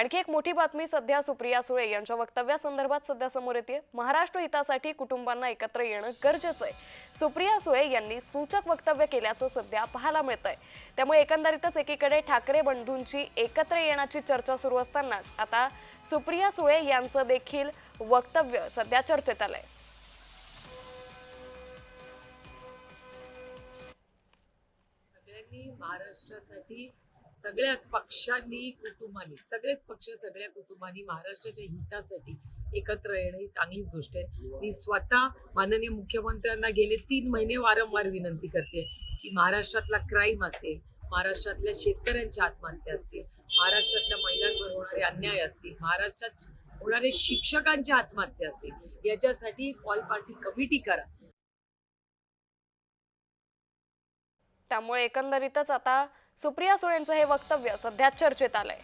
आणखी एक मोठी बातमी सध्या सुप्रिया सुळे यांच्या वक्तव्यासंदर्भात सध्या समोर येते. महाराष्ट्र हितासाठी कुटुंबांना एकत्र येणं गरजेचं आहे. सुप्रिया सुळे यांनी सूचक वक्तव्य केल्याचं सध्या पाहायला मिळतंय. त्यामुळे एकंदरीतच एकीकडे ठाकरे बंधूंची एकत्र येण्याची चर्चा सुरू असतानाच आता सुप्रिया सुळे यांचं देखील वक्तव्य सध्या चर्चेत आलंय. महाराष्ट्रासाठी सगळ्याच पक्षांनी कुटुंबांनी सगळेच पक्ष सगळ्या कुटुंबांनी महाराष्ट्राच्या हितासाठी एकत्र येणं ही चांगलीच गोष्ट आहे. मी स्वतः माननीय मुख्यमंत्र्यांना गेले तीन महिने वारंवार विनंती करते की महाराष्ट्रातला क्राईम असेल महाराष्ट्रातल्या शेतकऱ्यांच्या आत्महत्या असतील महाराष्ट्रातल्या महिलांवर होणारे अन्याय असतील महाराष्ट्रात होणारे शिक्षकांच्या आत्महत्या असतील याच्यासाठी ऑल पार्टी कमिटी करा. त्यामुळे एकंदरीतच आता सुप्रिया सुळेंचं हे वक्तव्य सध्या चर्चेत आलंय.